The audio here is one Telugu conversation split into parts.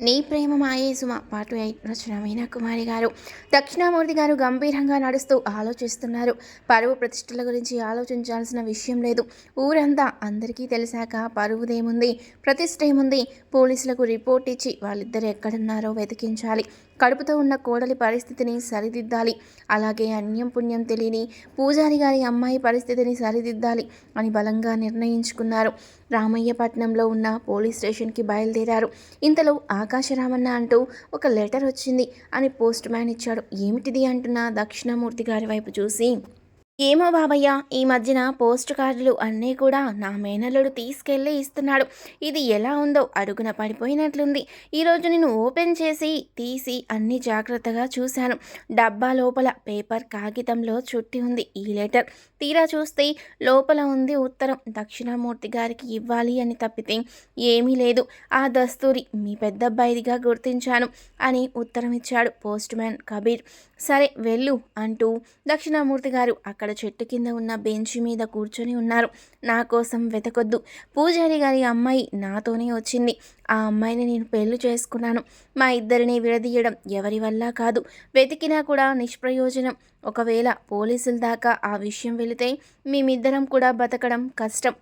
నీ ప్రేమ మాయే సుమ పాటు ఎయిట్ రచన మీనా కుమారి గారు. దక్షిణామూర్తి గారు గంభీరంగా నడుస్తూ ఆలోచిస్తున్నారు. పరువు ప్రతిష్టల గురించి ఆలోచించాల్సిన విషయం లేదు. ఊరంతా అందరికీ తెలిసాక పరువుదేముంది ప్రతిష్ట ఏముంది? పోలీసులకు రిపోర్ట్ ఇచ్చి వాళ్ళిద్దరు ఎక్కడున్నారో వెతికించాలి. కడుపుతో ఉన్న కోడలి పరిస్థితిని సరిదిద్దాలి. అలాగే అన్యం పుణ్యం తెలియని పూజారి గారి అమ్మాయి పరిస్థితిని సరిదిద్దాలి అని బలంగా నిర్ణయించుకున్నారు. రామయ్యపట్నంలో ఉన్న పోలీస్ స్టేషన్కి బయలుదేరారు. ఇంతలో ఆకాశరామన్న అంటూ ఒక లెటర్ వచ్చింది. అని పోస్ట్ మ్యాన్ ఇచ్చాడు. ఏమిటిది అంటున్న దక్షిణామూర్తి గారి వైపు చూసి? ఏమో బాబయ్య ఈ మధ్యన పోస్ట్ కార్డులు అన్నీ కూడా నా మేనల్లుడు తీసుకెళ్ళి ఇస్తున్నాడు. ఇది ఎలా ఉందో అడుగున పడిపోయినట్లుంది. ఈరోజు నేను ఓపెన్ చేసి తీసి అన్ని జాగ్రత్తగా చూశాను. డబ్బా లోపల పేపర్ కాగితంలో చుట్టి ఉంది ఈ లెటర్. తీరా చూస్తే లోపల ఉంది ఉత్తరం. దక్షిణామూర్తి గారికి ఇవ్వాలి అని తప్పితే ఏమీ లేదు. ఆ దస్తూరి మీ పెద్దబ్బాయిదిగా గుర్తించాను అని ఉత్తరం ఇచ్చాడు పోస్ట్ మ్యాన్ కబీర్. సరే వెళ్ళు అంటూ దక్షిణామూర్తి గారు అక్కడ అక్కడ చెట్టు కింద ఉన్న బెంచ్ మీద కూర్చొని ఉన్నారు. నా కోసం వెతకొద్దు. పూజారి గారి అమ్మాయి నాతోనే వచ్చింది. ఆ అమ్మాయిని నేను పెళ్ళి చేసుకున్నాను. మా ఇద్దరిని విడదీయడం ఎవరి వల్ల కాదు. వెతికినా కూడా నిష్ప్రయోజనం. ఒకవేళ పోలీసుల దాకా ఆ విషయం వెళితే మేమిద్దరం కూడా బతకడం కష్టం.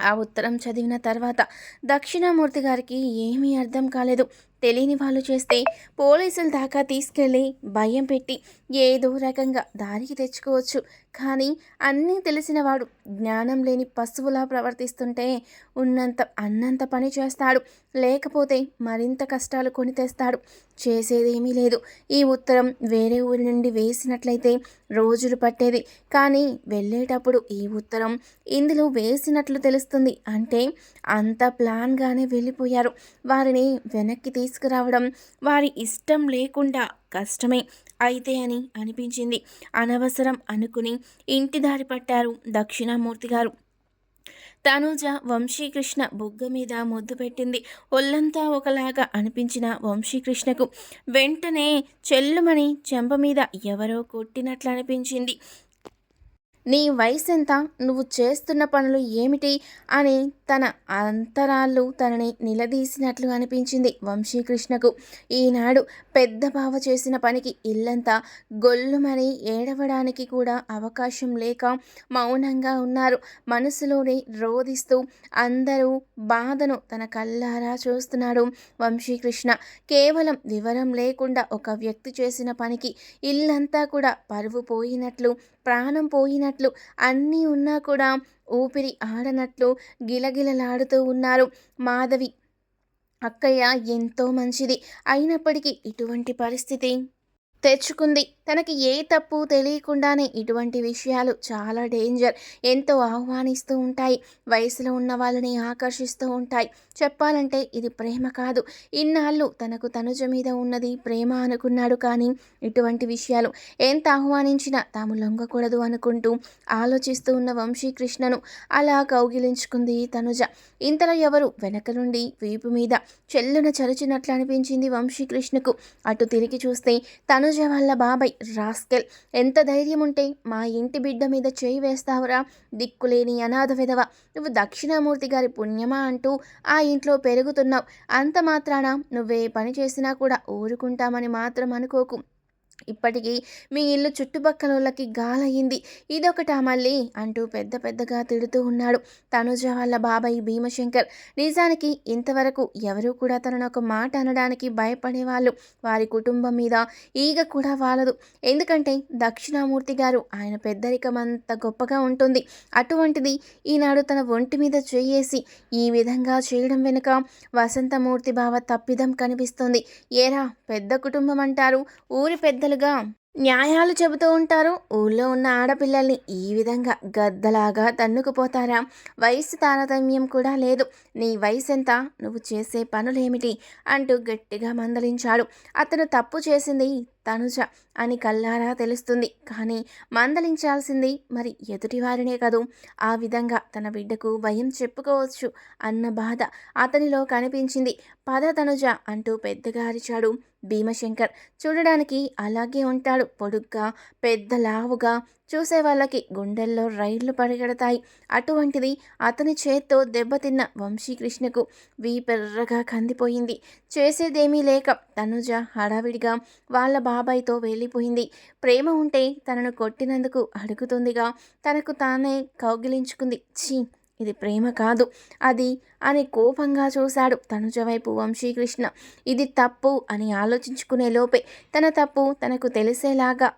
ఆ ఉత్తరం చదివిన తర్వాత దక్షిణామూర్తి గారికి ఏమీ అర్థం కాలేదు. తెలియని వాళ్ళు చేస్తే పోలీసుల దాకా తీసుకెళ్ళి భయం పెట్టి ఏదో రకంగా దారికి తెచ్చుకోవచ్చు. కానీ అన్నీ తెలిసిన వాడు జ్ఞానం లేని పశువులా ప్రవర్తిస్తుంటే ఉన్నంత అన్నంత పని చేస్తాడు. లేకపోతే మరింత కష్టాలు కొని తెస్తాడు. చేసేదేమీ లేదు. ఈ ఉత్తరం వేరే ఊరి నుండి వేసినట్లయితే రోజులు పట్టేది. కానీ వెళ్ళేటప్పుడు ఈ ఉత్తరం ఇందులో వేసినట్లు తెలుస్తుంది అంటే అంత ప్లాన్గానే వెళ్ళిపోయారు. వారిని వెనక్కి తీసుకురావడం వారి ఇష్టం లేకుండా కష్టమే అయితే అని అనిపించింది. అనవసరం అనుకుని ఇంటి దారి పట్టారు దక్షిణామూర్తి గారు. తనూజ వంశీకృష్ణ బుగ్గ మీద ముద్దు పెట్టింది. ఒళ్ళంతా ఒకలాగా అనిపించిన వంశీకృష్ణకు వెంటనే చెల్లుమని చెంప మీద ఎవరో కొట్టినట్లు అనిపించింది నీ వయసు ఎంత నువ్వు చేస్తున్న పనులు ఏమిటి? అని తన అంతరాళ్ళు తనని నిలదీసినట్లు అనిపించింది వంశీకృష్ణకు. ఈనాడు పెద్ద బావ చేసిన పనికి ఇల్లంతా గొల్లుమని ఏడవడానికి కూడా అవకాశం లేక మౌనంగా ఉన్నారు. మనసులోనే రోధిస్తూ అందరూ బాధను తన కళ్ళారా చూస్తున్నాడు వంశీకృష్ణ. కేవలం వివరం లేకుండా ఒక వ్యక్తి చేసిన పనికి ఇల్లంతా కూడా పరువు పోయినట్లు ప్రాణం పోయినట్లు అన్నీ ఉన్నా కూడా ఊపిరి ఆడనట్లు గిలగిలలాడుతూ ఉన్నారు. మాధవి అక్కయ్య ఎంతో మంచిది. అయినప్పటికీ ఇటువంటి పరిస్థితి తెచ్చుకుంది. తనకి ఏ తప్పు తెలియకుండానే ఇటువంటి విషయాలు చాలా డేంజర్. ఎంతో ఆహ్వానిస్తూ ఉంటాయి. వయసులో ఉన్న వాళ్ళని ఆకర్షిస్తూ ఉంటాయి. చెప్పాలంటే ఇది ప్రేమ కాదు. ఇన్నాళ్ళు తనకు తనుజ మీద ఉన్నది ప్రేమ అనుకున్నాడు కానీ ఇటువంటి విషయాలు ఎంత ఆహ్వానించినా తాము లొంగకూడదు అనుకుంటూ ఆలోచిస్తూ ఉన్న వంశీకృష్ణను అలా కౌగిలించుకుంది తనుజ. ఇంతలో ఎవరు వెనక నుండి వీపు మీద చెల్లున చరిచినట్లు అనిపించింది వంశీకృష్ణకు. అటు తిరిగి చూస్తే తను తనుజ వాళ్ళ బాబాయ్ రాస్కెల్. ఎంత ధైర్యం ఉంటే మా ఇంటి బిడ్డ మీద చేయి వేస్తావురా. దిక్కులేని అనాథ విధవ. నువ్వు దక్షిణామూర్తి గారి పుణ్యమా అంటూ ఆ ఇంట్లో పెరుగుతున్నావు. అంత మాత్రాన నువ్వే పని చేసినా కూడా ఊరుకుంటామని మాత్రం అనుకోకు. ఇప్పటికీ మీ ఇల్లు చుట్టుపక్కల వాళ్ళకి గాలయ్యింది. ఇదొకటా మళ్ళీ? అంటూ పెద్ద పెద్దగా తిడుతూ ఉన్నాడు తనుజ వాళ్ళ బాబాయ్ భీమశంకర్. నిజానికి ఇంతవరకు ఎవరూ కూడా తనను ఒక మాట అనడానికి భయపడేవాళ్ళు. వారి కుటుంబం మీద ఈగ కూడా వాలదు. ఎందుకంటే దక్షిణామూర్తి గారు ఆయన పెద్దరికం అంత గొప్పగా ఉంటుంది. అటువంటిది ఈనాడు తన ఒంటి మీద చేయేసి ఈ విధంగా చేయడం వెనుక వసంతమూర్తి బావ తప్పిదం కనిపిస్తుంది. ఏరా పెద్ద కుటుంబం అంటారు ఊరి పెద్ద పెద్దలుగా న్యాయాలు చెబుతూ ఉంటారు. ఊళ్ళో ఉన్న ఆడపిల్లల్ని ఈ విధంగా గద్దలాగా తన్నుకుపోతారా? వయసు తారతమ్యం కూడా లేదు. నీ వయసు ఎంత నువ్వు చేసే పనులేమిటి? అంటూ గట్టిగా మందలించాడు. అతను తప్పు చేసింది తనుజ అని కల్లారా తెలుస్తుంది. కానీ మందలించాల్సింది మరి ఎదుటివారినే కదూ? ఆ విధంగా తన బిడ్డకు భయం చెప్పుకోవచ్చు అన్న బాధ అతనిలో కనిపించింది. పద తనుజ అంటూ పెద్దగా అరిచాడు భీమశంకర్. చూడడానికి అలాగే ఉంటాడు. పొడుగ్గా పెద్ద లావుగా చూసే వాళ్ళకి గుండెల్లో రైళ్ళు పరిగెడతాయి. అటువంటిది అతని చేత్తో దెబ్బతిన్న వంశీకృష్ణకు వీపెర్రగా కందిపోయింది. చేసేదేమీ లేక తనుజ హడావిడిగా వాళ్ళ బాబాయ్తో వెళ్ళిపోయింది. ప్రేమ ఉంటే తనను కొట్టినందుకు అడుగుతుందిగా. తనకు తానే కౌగిలించుకుంది. ఛీ ఇది ప్రేమ కాదు. అది అని కోపంగా చూశాడు తనుజ వైపు వంశీకృష్ణ. ఇది తప్పు అని ఆలోచించుకునే లోపే తన తప్పు తనకు తెలిసేలాగా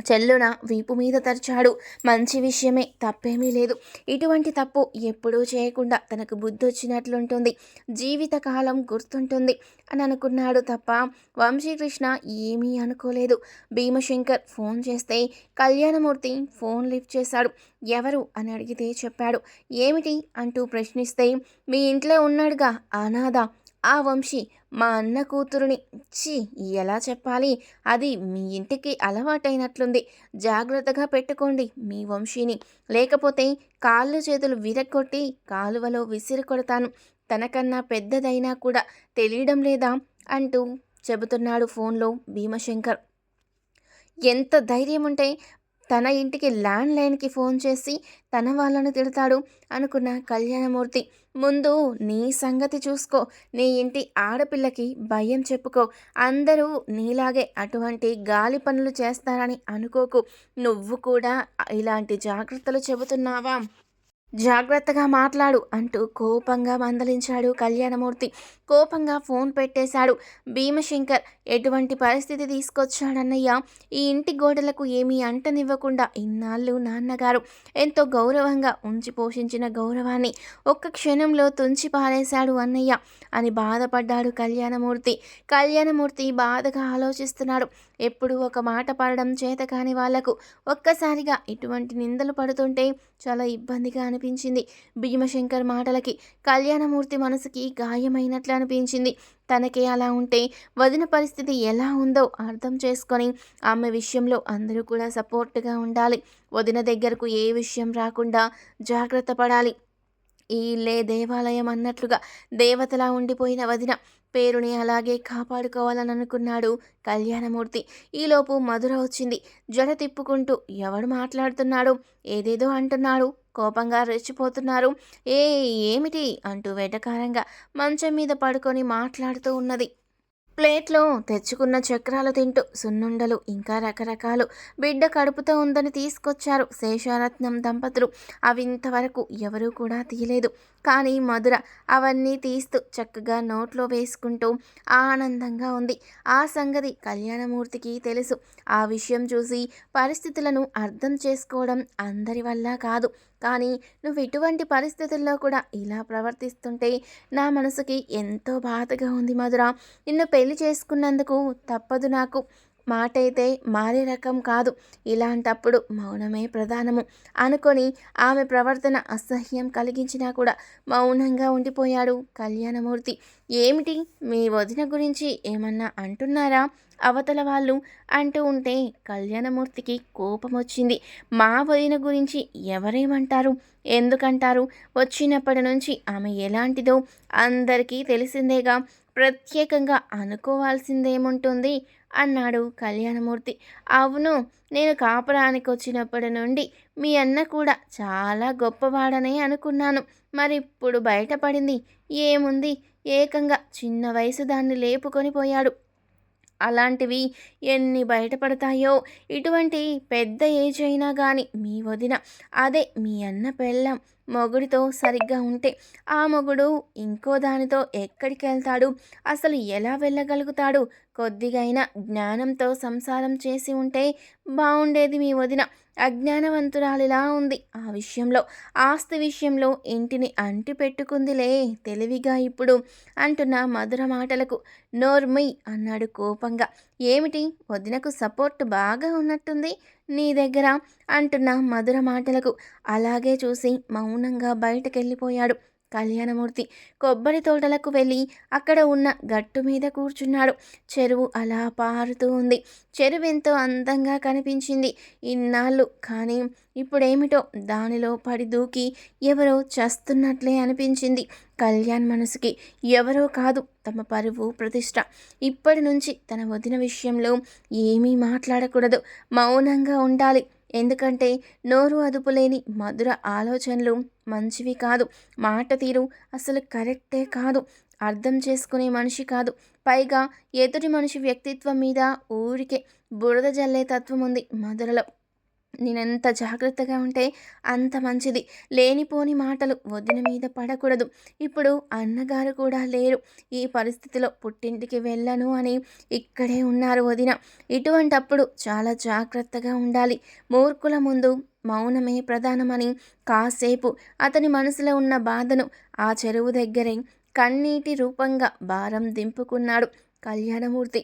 చెల్లున వీపు మీద తరిచాడు. మంచి విషయమే తప్పేమీ లేదు. ఇటువంటి తప్పు ఎప్పుడూ చేయకుండా తనకు బుద్ధి వచ్చినట్లుంటుంది జీవితకాలం గుర్తుంటుంది అని అనుకున్నాడు తప్ప వంశీకృష్ణ ఏమీ అనుకోలేదు. భీమశంకర్ ఫోన్ చేస్తే కళ్యాణమూర్తి ఫోన్ లిఫ్ట్ చేశాడు. ఎవరు అని అడిగితే చెప్పాడు. ఏమిటి? అంటూ ప్రశ్నిస్తే మీ ఇంట్లో ఉన్నాడుగా అనాథ. ఆ వంశీ మా అన్న కూతురుని. ఛీ ఎలా చెప్పాలి? అది మీ ఇంటికి అలవాటైనట్లుంది. జాగ్రత్తగా పెట్టుకోండి మీ వంశీని. లేకపోతే కాళ్ళు చేతులు విరగొట్టి కాలువలో విసిరి కొడతాను. తనకన్నా పెద్దదైనా కూడా తెలియడం లేదా? అంటూ చెబుతున్నాడు ఫోన్లో భీమశంకర్. ఎంత ధైర్యం ఉంటే తన ఇంటికి ల్యాండ్ లైన్కి ఫోన్ చేసి తన వాళ్ళను తిడతాడు అనుకున్న కళ్యాణమూర్తి. ముందు నీ సంగతి చూసుకో నీ ఇంటి ఆడపిల్లకి భయం చెప్పుకో. అందరూ నీలాగే అటువంటి గాలి పనులు చేస్తారని అనుకోకు. నువ్వు కూడా ఇలాంటి జాగ్రత్తలు చెబుతున్నావా? జాగ్రత్తగా మాట్లాడు అంటూ కోపంగా మందలించాడు కళ్యాణమూర్తి. కోపంగా ఫోన్ పెట్టేశాడు. భీమశంకర్ ఎటువంటి పరిస్థితి తీసుకొచ్చాడన్నయ్య? ఈ ఇంటి గోడలకు ఏమీ అంటనివ్వకుండా ఇన్నాళ్ళు నాన్నగారు ఎంతో గౌరవంగా ఉంచి పోషించిన గౌరవాన్ని ఒక్క క్షణంలో తుంచి పారేశాడు అన్నయ్య అని బాధపడ్డాడు కళ్యాణమూర్తి. కళ్యాణమూర్తి బాధగా ఆలోచిస్తున్నాడు. ఎప్పుడు ఒక మాట పడడం చేత కాని వాళ్ళకు ఒక్కసారిగా ఇటువంటి నిందలు పడుతుంటే చాలా ఇబ్బందిగా అనిపించింది భీమశంకర్ మాటలకి కళ్యాణమూర్తి మనసుకి గాయమైనట్లు అనిపించింది. తనకే అలా ఉంటే వదిన పరిస్థితి ఎలా ఉందో అర్థం చేసుకొని ఆమె విషయంలో అందరూ కూడా సపోర్ట్గా ఉండాలి. వదిన దగ్గరకు ఏ విషయం రాకుండా జాగ్రత్త పడాలి. ఈ ఇల్లే దేవాలయం అన్నట్లుగా దేవతలా ఉండిపోయిన వదిన పేరుని అలాగే కాపాడుకోవాలని అనుకున్నాడు కళ్యాణమూర్తి. ఈలోపు మధుర వచ్చింది. జడ తిప్పుకుంటూ ఎవడు మాట్లాడుతున్నాడు? ఏదేదో అంటున్నాడు. కోపంగా రెచ్చిపోతున్నారు. ఏ ఏమిటి? అంటూ వెటకారంగా మంచం మీద పడుకొని మాట్లాడుతూ ఉన్నది. ప్లేట్లో తెచ్చుకున్న చక్రాలు తింటూ సున్నుండలు ఇంకా రకరకాలు బిడ్డ కడుపుతో ఉందని తీసుకొచ్చారు శేషారత్నం దంపతులు. అవి ఇంతవరకు ఎవరూ కూడా తీయలేదు. కానీ మధుర అవన్నీ తీస్తూ చక్కగా నోట్లో వేసుకుంటూ ఆనందంగా ఉంది. ఆ సంగతి కళ్యాణమూర్తికి తెలుసు. ఆ విషయం చూసి పరిస్థితులను అర్థం చేసుకోవడం అందరి వల్ల కాదు. కానీ నువ్వు ఇటువంటి పరిస్థితుల్లో కూడా ఇలా ప్రవర్తిస్తుంటే నా మనసుకి ఎంతో బాధగా ఉంది మధుర. నిన్ను పెళ్ళి చేసుకున్నందుకు తప్పదు నాకు. మాటైతే మారే రకం కాదు. ఇలాంటప్పుడు మౌనమే ప్రధానము. అనుకొని ఆమె ప్రవర్తన అసహ్యం కలిగించినా కూడా మౌనంగా ఉండిపోయాడు కళ్యాణమూర్తి. ఏమిటి? మీ వదిన గురించి ఏమన్నా అంటున్నారా? అవతల వాళ్ళు అంటూ ఉంటే కళ్యాణమూర్తికి కోపం వచ్చింది మా వదిన గురించి ఎవరేమంటారు? ఎందుకంటారు? వచ్చినప్పటి నుంచి ఆమె ఎలాంటిదో అందరికీ తెలిసిందేగా. ప్రత్యేకంగా అనుకోవాల్సిందేముంటుంది? అన్నాడు కళ్యాణమూర్తి. అవును నేను కాపురానికి వచ్చినప్పటి నుండి మీ అన్న కూడా చాలా గొప్పవాడనే అనుకున్నాను. మరి ఇప్పుడు బయటపడింది. ఏముంది? ఏకంగా చిన్న వయసు దాన్ని లేపుకొని పోయాడు. అలాంటివి ఎన్ని బయటపడతాయో? ఇటువంటి పెద్ద ఏజ్ అయినా కానీ మీ వదిన అదే మీ అన్న పెళ్ళం మొగుడితో సరిగ్గా ఉంటే ఆ మొగుడు ఇంకో దానితో ఎక్కడికి వెళ్తాడు అసలు ఎలా వెళ్ళగలుగుతాడు? కొద్దిగైనా జ్ఞానంతో సంసారం చేసి ఉంటే బాగుండేది మీ వదిన. అజ్ఞానవంతురాలిలా ఉంది. ఆ విషయంలో ఆస్తి విషయంలో ఇంటిని అంటి పెట్టుకుందిలే తెలివిగా ఇప్పుడు అంటున్న మధుర మాటలకు. నోర్మై అన్నాడు కోపంగా. ఏమిటి? వదినకు సపోర్ట్ బాగా ఉన్నట్టుంది నీ దగ్గర అంటున్న మధుర మాటలకు. అలాగే చూసి మౌనంగా బయటకెళ్ళిపోయాడు. కళ్యాణమూర్తి కొబ్బరి తోటలకు వెళ్ళి అక్కడ ఉన్న గట్టు మీద కూర్చున్నాడు. చెరువు అలా పారుతూ ఉంది. చెరువు ఎంతో అందంగా కనిపించింది. ఇన్నాళ్ళు కానీ ఇప్పుడేమిటో దానిలో పడి దూకి ఎవరో చస్తున్నట్లే అనిపించింది. కళ్యాణ్ మనసుకి ఎవరో కాదు తమ పరువు ప్రతిష్ట. ఇప్పటి నుంచి తన వదిన విషయంలో ఏమీ మాట్లాడకూడదు. మౌనంగా ఉండాలి. ఎందుకంటే నోరు అదుపులేని మధుర ఆలోచనలు మంచివి కాదు. మాట తీరు అసలు కరెక్టే కాదు. అర్థం చేసుకునే మనిషి కాదు. పైగా ఎదుటి మనిషి వ్యక్తిత్వం మీద ఊరికే బురద జల్లే తత్వం ఉంది మధురలో. నేనెంత జాగ్రత్తగా ఉంటే అంత మంచిది. లేనిపోని మాటలు వదిన మీద పడకూడదు. ఇప్పుడు అన్నగారు కూడా లేరు. ఈ పరిస్థితిలో పుట్టింటికి వెళ్ళను అని ఇక్కడే ఉన్నారు వదిన. ఇటువంటప్పుడు చాలా జాగ్రత్తగా ఉండాలి. మూర్ఖుల ముందు మౌనమే ప్రధానమని కాసేపు అతని మనసులో ఉన్న బాధను ఆ చెరువు దగ్గరే కన్నీటి రూపంగా భారం దింపుకున్నాడు కళ్యాణమూర్తి.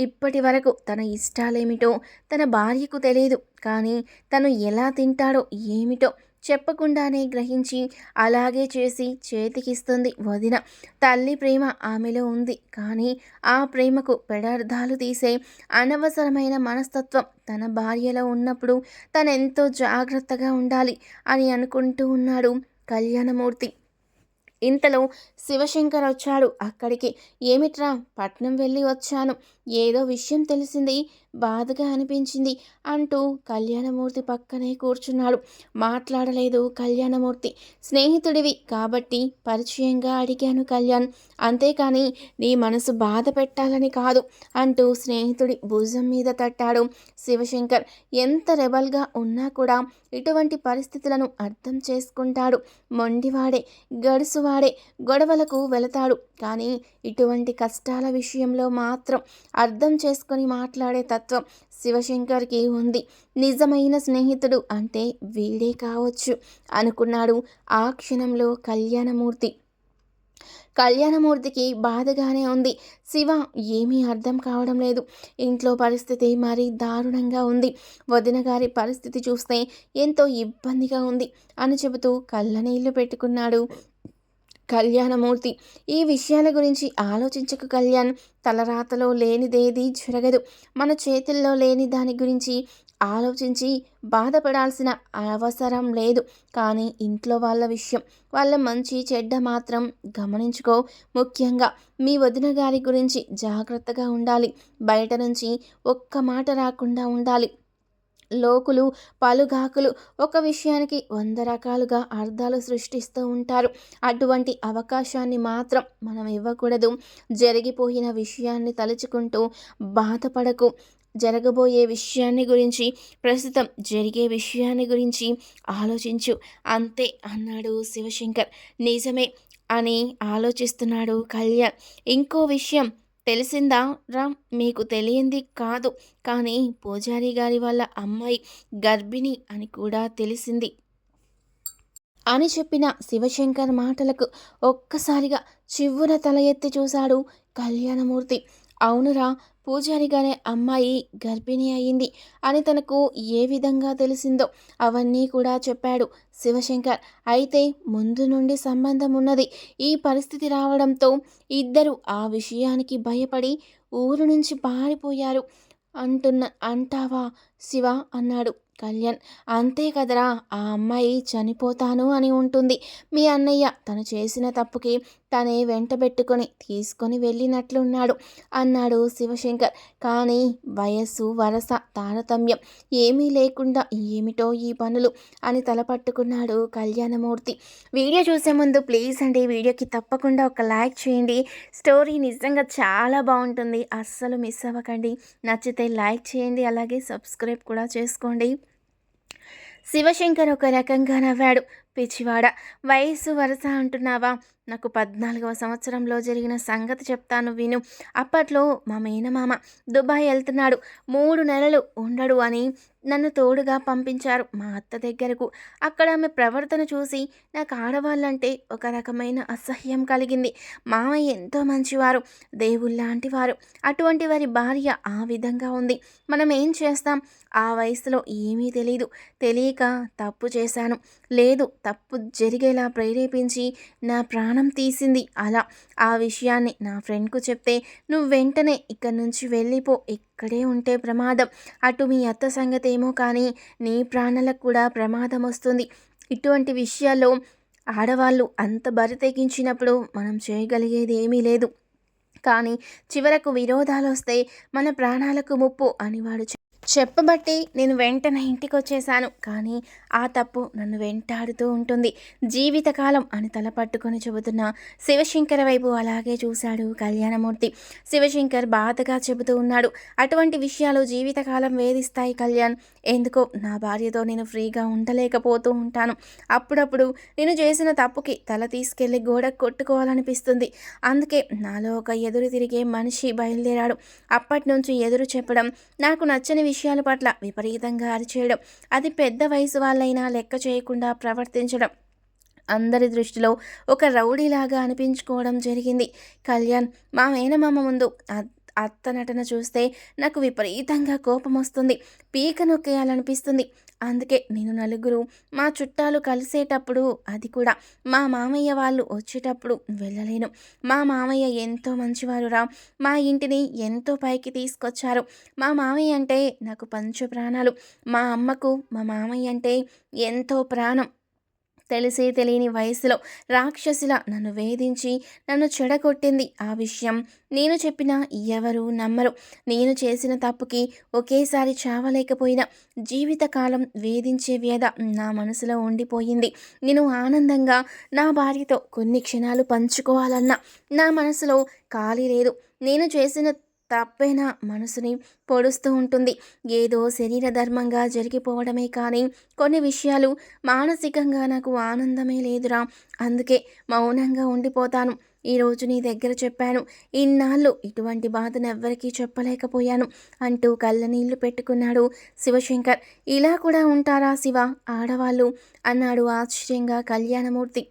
ఇప్పటి వరకు తన ఇష్టాలేమిటో తన భార్యకు తెలియదు కానీ తను ఎలా తింటాడో ఏమిటో చెప్పకుండానే గ్రహించి అలాగే చేసి చేతికిస్తుంది వదిన. తల్లి ప్రేమ ఆమెలో ఉంది. కానీ ఆ ప్రేమకు పెడార్థాలు తీసే అనవసరమైన మనస్తత్వం తన భార్యలో ఉన్నప్పుడు తనెంతో జాగ్రత్తగా ఉండాలి అని అనుకుంటూ ఉన్నాడు కళ్యాణమూర్తి. ఇంతలో శివశంకర్ వచ్చాడు. అక్కడికి ఏమిట్రా పట్నం వెళ్ళి వచ్చాను. ఏదో విషయం తెలిసింది. బాధగా అనిపించింది అంటూ కళ్యాణమూర్తి పక్కనే కూర్చున్నాడు. మాట్లాడలేదు కళ్యాణమూర్తి. స్నేహితుడివి కాబట్టి పరిచయంగా అడిగాను కళ్యాణ్. అంతేకాని నీ మనసు బాధ పెట్టాలని కాదు అంటూ స్నేహితుడి భుజం మీద తట్టాడు శివశంకర్. ఎంత రెబల్గా ఉన్నా కూడా ఇటువంటి పరిస్థితులను అర్థం చేసుకుంటాడు. మొండివాడే గడుసువాడే గొడవలకు వెళతాడు. కానీ ఇటువంటి కష్టాల విషయంలో మాత్రం అర్థం చేసుకొని మాట్లాడే తత్వం శివశంకర్కి ఉంది. నిజమైన స్నేహితుడు అంటే వీడే కావచ్చు అనుకున్నాడు ఆ క్షణంలో కళ్యాణమూర్తి. కళ్యాణమూర్తికి బాధగానే ఉంది. శివ ఏమీ అర్థం కావడం లేదు. ఇంట్లో పరిస్థితి మరీ దారుణంగా ఉంది. వదిన గారి పరిస్థితి చూస్తే ఎంతో ఇబ్బందిగా ఉంది. అని చెబుతూ కళ్ళనీళ్ళు పెట్టుకున్నాడు. కళ్యాణమూర్తి ఈ విషయాల గురించి ఆలోచించకు కళ్యాణ్. తలరాతలో లేనిదేది జరగదు. మన చేతుల్లో లేని దాని గురించి ఆలోచించి బాధపడాల్సిన అవసరం లేదు. కానీ ఇంట్లో వాళ్ళ విషయం వాళ్ళ మంచి చెడ్డ మాత్రం గమనించుకో. ముఖ్యంగా మీ వదిన గారి గురించి జాగ్రత్తగా ఉండాలి. బయట నుంచి ఒక్క మాట రాకుండా ఉండాలి. లోకులు పలుగాకులు ఒక విషయానికి వంద రకాలుగా అర్థాలు సృష్టిస్తూ ఉంటారు. అటువంటి అవకాశాన్ని మాత్రం మనం ఇవ్వకూడదు. జరిగిపోయిన విషయాన్ని తలుచుకుంటూ బాధపడకు. జరగబోయే విషయాన్ని గురించి ప్రస్తుతం జరిగే విషయాన్ని గురించి ఆలోచించు. అంతే అన్నాడు శివశంకర్. నిజమే అని ఆలోచిస్తున్నాడు కళ్యాణ్. ఇంకో విషయం తెలిసిందా? రా మీకు తెలియంది కాదు. కానీ పూజారి గారి వాళ్ళ అమ్మాయి గర్భిణి అని కూడా తెలిసింది. అని చెప్పిన శివశంకర్ మాటలకు ఒక్కసారిగా చివ్వున తల ఎత్తి చూశాడు కళ్యాణమూర్తి. అవునురా పూజారి గారి అమ్మాయి గర్భిణి అయింది అని తనకు ఏ విధంగా తెలిసిందో అవన్నీ కూడా చెప్పాడు శివశంకర్. అయితే ముందు నుండి సంబంధం ఉన్నది. ఈ పరిస్థితి రావడంతో ఇద్దరు ఆ విషయానికి భయపడి ఊరు నుంచి పారిపోయారు అంటున్న అంటావా శివ? అన్నాడు కళ్యాణ్. అంతే కదరా ఆ అమ్మాయి చనిపోతాను అని ఉంటుంది. మీ అన్నయ్య తను చేసిన తప్పుకి తనే వెంటబెట్టుకొని తీసుకొని వెళ్ళినట్లున్నాడు అన్నాడు శివశంకర్. కానీ వయస్సు వరస తారతమ్యం ఏమీ లేకుండా ఏమిటో ఈ పనులు అని తలపట్టుకున్నాడు కళ్యాణమూర్తి. వీడియో చూసే ముందు ప్లీజ్ అండి వీడియోకి తప్పకుండా ఒక లైక్ చేయండి. స్టోరీ నిజంగా చాలా బాగుంటుంది. అస్సలు మిస్ అవ్వకండి. నచ్చితే లైక్ చేయండి. అలాగే సబ్స్క్రైబ్ కూడా చేసుకోండి. శివశంకర్ ఒక రకంగా నవ్వాడు. పిచ్చివాడ. వయస్సు వరస అంటున్నావా? నాకు పద్నాలుగవ సంవత్సరంలో జరిగిన సంగతి చెప్తాను విను. అప్పట్లో మా మేనమామ దుబాయ్ వెళ్తున్నాడు. మూడు నెలలు ఉండడు అని నన్ను తోడుగా పంపించారు మా అత్త దగ్గరకు. అక్కడ ఆమె ప్రవర్తన చూసి నాకు ఆడవాళ్ళంటే ఒక రకమైన అసహ్యం కలిగింది. మామయ్య ఎంతో మంచివారు దేవుళ్ళలాంటి వారు అటువంటి వారి భార్య ఆ విధంగా ఉంది. మనం ఏం చేస్తాం? ఆ వయసులో ఏమీ తెలియదు తెలియక తప్పు చేశాను. లేదు తప్పు జరిగేలా ప్రేరేపించి నా ప్రాణం తీసింది. అలా ఆ విషయాన్ని నా ఫ్రెండ్కు చెప్తే నువ్వు వెంటనే ఇక్కడి నుంచి వెళ్ళిపో. ఇక్కడే ఉంటే ప్రమాదం. అటు మీ అత్త సంగతి ఏమో కానీ నీ ప్రాణాలకు కూడా ప్రమాదం వస్తుంది. ఇటువంటి విషయాల్లో ఆడవాళ్ళు అంత బరి తెగించినప్పుడు మనం చేయగలిగేది ఏమీ లేదు. కానీ చివరకు విరోధాలు వస్తే మన ప్రాణాలకు ముప్పు అని వాడు చెప్పబట్టి నేను వెంటనే ఇంటికి వచ్చేసాను కానీ ఆ తప్పు నన్ను వెంటాడుతూ ఉంటుంది. జీవితకాలం అని తల పట్టుకొని చెబుతున్న శివశంకర్ వైపు అలాగే చూశాడు కళ్యాణమూర్తి. శివశంకర్ బాధగా చెబుతూ ఉన్నాడు. అటువంటి విషయాలు జీవితకాలం వేధిస్తాయి కళ్యాణ్. ఎందుకో నా భార్యతో నేను ఫ్రీగా ఉండలేకపోతూ ఉంటాను. అప్పుడప్పుడు నేను చేసిన తప్పుకి తల తీసుకెళ్ళి గోడ కొట్టుకోవాలనిపిస్తుంది. అందుకే నాలో ఒక ఎదురు తిరిగే మనిషి బయలుదేరాడు. అప్పటి నుంచి ఎదురు చెప్పడం నాకు నచ్చని విషయాల పట్ల విపరీతంగా అరిచేయడం అది పెద్ద వయసు వాళ్ళైనా లెక్క చేయకుండా ప్రవర్తించడం. అందరి దృష్టిలో ఒక రౌడీలాగా అనిపించుకోవడం జరిగింది. కళ్యాణ్ మా మేనమామ ముందు అత్త నటన చూస్తే నాకు విపరీతంగా కోపం వస్తుంది. పీక నొక్కేయాలనిపిస్తుంది. అందుకే నేను నలుగురు మా చుట్టాలు కలిసేటప్పుడు అది కూడా మా మామయ్య వాళ్ళు వచ్చేటప్పుడు వెళ్ళలేను. మా మామయ్య ఎంతో మంచివారురా మా ఇంటిని ఎంతో పైకి తీసుకొచ్చారు. మా మామయ్య అంటే నాకు పంచ ప్రాణాలు మా అమ్మకు మా మామయ్య అంటే ఎంతో ప్రాణం. తెలిసి తెలియని వయసులో రాక్షసుల నన్ను వేధించి నన్ను చెడగొట్టింది. ఆ విషయం నేను చెప్పినా ఎవరు నమ్మరు. నేను చేసిన తప్పుకి ఒకేసారి చావలేకపోయినా జీవితకాలం వేధించే వ్యధ నా మనసులో ఉండిపోయింది. నేను ఆనందంగా నా భార్యతో కొన్ని క్షణాలు పంచుకోవాలన్నా నా మనసులో ఖాళీ లేదు. నేను చేసిన తప్పైన మనసుని పొడుస్తూ ఉంటుంది. ఏదో శరీర ధర్మంగా జరిగిపోవడమే కానీ కొన్ని విషయాలు మానసికంగా నాకు ఆనందమే లేదురా. అందుకే మౌనంగా ఉండిపోతాను. ఈరోజు నీ దగ్గర చెప్పాను. ఇన్నాళ్ళు ఇటువంటి బాధను ఎవ్వరికీ చెప్పలేకపోయాను అంటూ కళ్ళ నీళ్ళు పెట్టుకున్నాడు శివశంకర్. ఇలా కూడా ఉంటారా శివ? ఆడవాళ్ళు అన్నాడు ఆశ్చర్యంగా కళ్యాణమూర్తి.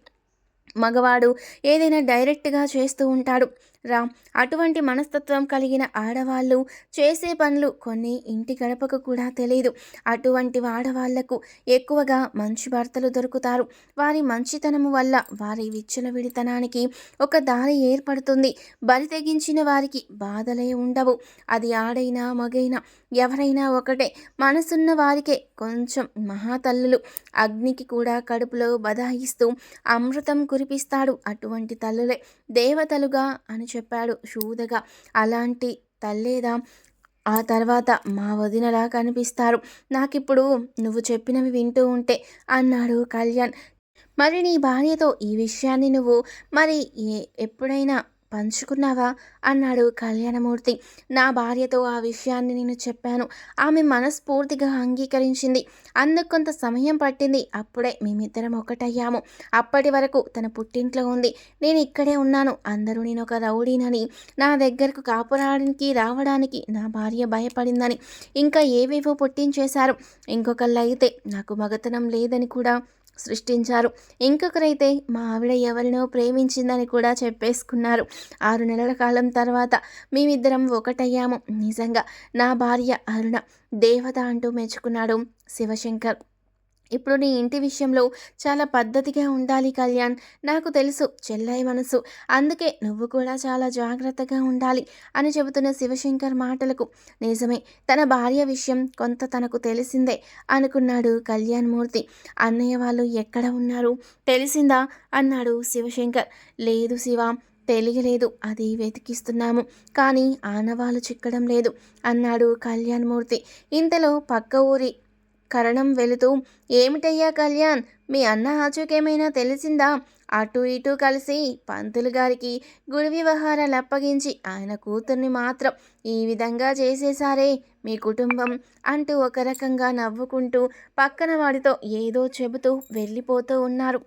మగవాడు ఏదైనా డైరెక్ట్గా చేస్తూ ఉంటాడు. రా. అటువంటి మనస్తత్వం కలిగిన ఆడవాళ్ళు చేసే పనులు కొన్ని ఇంటి గడపకు కూడా తెలియదు అటువంటి ఆడవాళ్ళకు ఎక్కువగా మంచి భర్తలు దొరుకుతారు. వారి మంచితనము వల్ల వారి విచ్చల విడితనానికి ఒక దారి ఏర్పడుతుంది. బలి తెగించిన వారికి బాధలే ఉండవు. అది ఆడైనా మగైనా ఎవరైనా ఒకటే. మనసున్న వారికే కొంచెం మహాతల్లులు అగ్నికి కూడా కడుపులో బదాయిస్తూ అమృతం కురిపిస్తాడు అటువంటి తల్లులే దేవతలుగా అని చెప్పాడు షూదగా అలాంటి తల్లేదా? ఆ తర్వాత మా వదినలా కనిపిస్తారు. నాకిప్పుడు నువ్వు చెప్పినవి వింటూ ఉంటే అన్నాడు కళ్యాణ్. మరి నీ భార్యతో ఈ విషయాన్ని నువ్వు మరి ఎప్పుడైనా పంచుకున్నావా? అన్నాడు కళ్యాణమూర్తి. నా భార్యతో ఆ విషయాన్ని నేను చెప్పాను. ఆమె మనస్ఫూర్తిగా అంగీకరించింది. అందుకు కొంత సమయం పట్టింది. అప్పుడే మేమిద్దరం ఒకటయ్యాము. అప్పటి వరకు తన పుట్టింట్లో ఉంది. నేను ఇక్కడే ఉన్నాను. అందరూ నేను ఒక రౌడీనని. నా దగ్గరకు కాపురానికి రావడానికి నా భార్య భయపడిందని. ఇంకా ఏవేవో పుట్టించేశారు. ఇంకొకళ్ళు అయితే నాకు మగతనం లేదని కూడా సృష్టించారు. ఇంకొకరైతే మా ఆవిడ ఎవరినో ప్రేమించిందని కూడా చెప్పేసుకున్నారు. ఆరు నెలల కాలం తర్వాత మేమిద్దరం ఒకటయ్యాము. నిజంగా నా భార్య అరుణ దేవత అంటూ మెచ్చుకున్నాడు శివశంకర్. ఇప్పుడు నీ ఇంటి విషయంలో చాలా పద్ధతిగా ఉండాలి కళ్యాణ్. నాకు తెలుసు చెల్లై మనసు. అందుకే నువ్వు కూడా చాలా జాగ్రత్తగా ఉండాలి అని చెబుతున్న శివశంకర్ మాటలకు నిజమే తన భార్య విషయం కొంత తనకు తెలిసిందే అనుకున్నాడు కళ్యాణ్ మూర్తి అన్నయ్య వాళ్ళు ఎక్కడ ఉన్నారు? తెలిసిందా? అన్నాడు శివశంకర్. లేదు శివ తెలియలేదు. అది వెతికిస్తున్నాము. కానీ ఆనవాళ్ళు చిక్కడం లేదు అన్నాడు కళ్యాణ్ మూర్తి ఇంతలో పక్క ఊరి కరణం వెళుతూ ఏమిటయ్యా కళ్యాణ్? మీ అన్న ఆచూకేమైనా తెలిసిందా? అటు ఇటు కలిసి పంతులు గారికి గుడి వ్యవహారాలు అప్పగించి ఆయన కూతుర్ని మాత్రం ఈ విధంగా చేసేసారే మీ కుటుంబం అంటూ ఒక రకంగా నవ్వుకుంటూ పక్కన వాడితో ఏదో చెబుతూ వెళ్ళిపోతూ ఉన్నారు.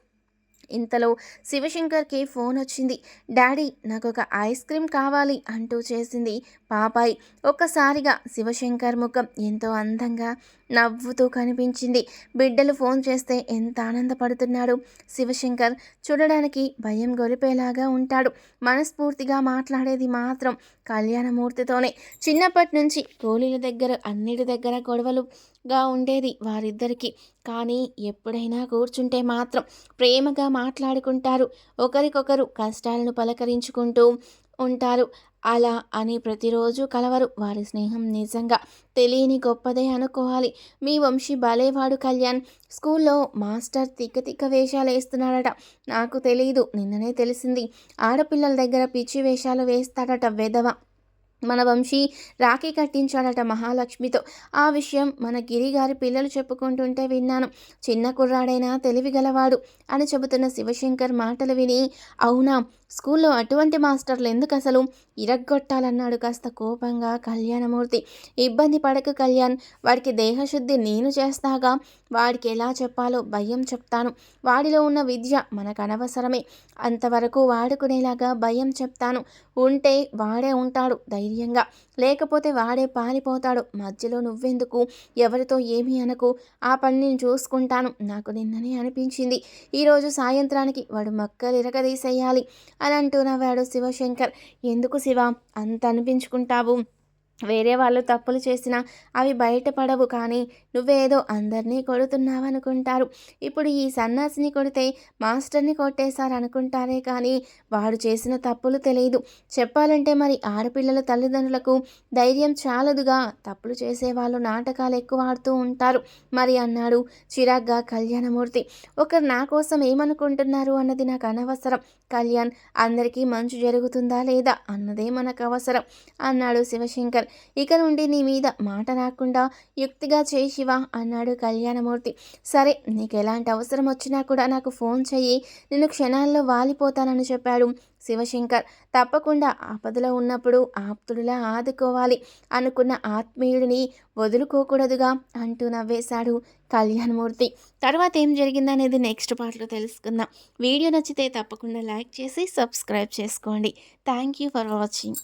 ఇంతలో శివశంకర్కి ఫోన్ వచ్చింది. డాడీ నాకు ఒక ఐస్ క్రీమ్ కావాలి అంటూ చేసింది పాపాయి. ఒక్కసారిగా శివశంకర్ ముఖం ఎంతో అందంగా నవ్వుతూ కనిపించింది. బిడ్డలు ఫోన్ చేస్తే ఎంత ఆనందపడుతున్నాడు. శివశంకర్ చూడడానికి భయం గొలిపేలాగా ఉంటాడు. మనస్ఫూర్తిగా మాట్లాడేది మాత్రం కళ్యాణమూర్తితోనే. చిన్నప్పటి నుంచి కూలీల దగ్గర అన్నిటి దగ్గర గొడవలుగా ఉండేది వారిద్దరికి. కానీ ఎప్పుడైనా కూర్చుంటే మాత్రం ప్రేమగా మాట్లాడుకుంటారు. ఒకరికొకరు కష్టాలను పలకరించుకుంటూ ఉంటారు. అలా అని ప్రతిరోజు కలవరు. వారి స్నేహం నిజంగా తెలియని గొప్పదే అనుకోవాలి. మీ వంశీ బాలేవాడు కళ్యాణ్. స్కూల్లో మాస్టర్ తిక్క తిక్క వేషాలు వేస్తున్నాడట. నాకు తెలియదు నిన్ననే తెలిసింది. ఆడపిల్లల దగ్గర పిచ్చి వేషాలు వేస్తాడట వెధవ. మన వంశీ రాఖీ కట్టించాడట మహాలక్ష్మితో. ఆ విషయం మన గిరిగారి పిల్లలు చెప్పుకుంటుంటే విన్నాను. చిన్న కుర్రాడైనా తెలివిగలవాడు అని చెబుతున్న శివశంకర్ మాటలు విని అవునా? స్కూల్లో అటువంటి మాస్టర్లు ఎందుకు అసలు ఇరగ్గొట్టాలన్నాడు కాస్త కోపంగా కళ్యాణమూర్తి. ఇబ్బంది పడక కళ్యాణ్ వాడికి దేహశుద్ధి నేను చేస్తాగా. వాడికి ఎలా చెప్పాలో భయం చెప్తాను. వాడిలో ఉన్న విద్య మనకు అనవసరమే అంతవరకు వాడుకునేలాగా భయం చెప్తాను. ఉంటే వాడే ఉంటాడు ధైర్యంగా. లేకపోతే వాడే పారిపోతాడు. మధ్యలో నువ్వెందుకు? ఎవరితో ఏమీ అనకు. ఆ పని నేను చూసుకుంటాను. నాకు నిన్ననే అనిపించింది. ఈరోజు సాయంత్రానికి వాడు మక్కలు ఇరగదీసేయాలి. అని అంటూ నవ్వాడు శివశంకర్. ఎందుకు శివ? అంత అనిపించుకుంటావు. వేరే వాళ్ళు తప్పులు చేసినా అవి బయటపడవు కానీ నువ్వేదో అందరినీ కొడుతున్నావనుకుంటారు. ఇప్పుడు ఈ సన్నాసిని కొడితే మాస్టర్ని కొట్టేశారు అనుకుంటారే కానీ వాడు చేసిన తప్పులు తెలియదు. చెప్పాలంటే మరి ఆడపిల్లల తల్లిదండ్రులకు ధైర్యం చాలదుగా. తప్పులు చేసేవాళ్ళు నాటకాలు ఎక్కువ ఆడుతూ ఉంటారు. మరి అన్నాడు చిరాగ్గా కళ్యాణమూర్తి. ఒకరు నా కోసం ఏమనుకుంటున్నారు అన్నది నాకు అనవసరం. కళ్యాణ్ అందరికీ మంచు జరుగుతుందా లేదా అన్నదే మనకు అవసరం అన్నాడు శివశంకర్. ఇక నుండి నీ మీద మాట రాకుండా యుక్తిగా చేయి శివ అన్నాడు కళ్యాణమూర్తి. సరే నీకు ఎలాంటి అవసరం వచ్చినా కూడా నాకు ఫోన్ చెయ్యి. నేను క్షణాల్లో వాలిపోతానని చెప్పాడు శివశంకర్. తప్పకుండా ఆపదలో ఉన్నప్పుడు ఆప్తుడిలా ఆదుకోవాలి. అనుకున్న ఆత్మీయుడిని వదులుకోకూడదుగా అంటూ నవ్వేశాడు కళ్యాణమూర్తి. తర్వాత ఏం జరిగిందనేది నెక్స్ట్ పార్ట్లో తెలుసుకుందాం. వీడియో నచ్చితే తప్పకుండా లైక్ చేసి సబ్స్క్రైబ్ చేసుకోండి. Thank you for watching.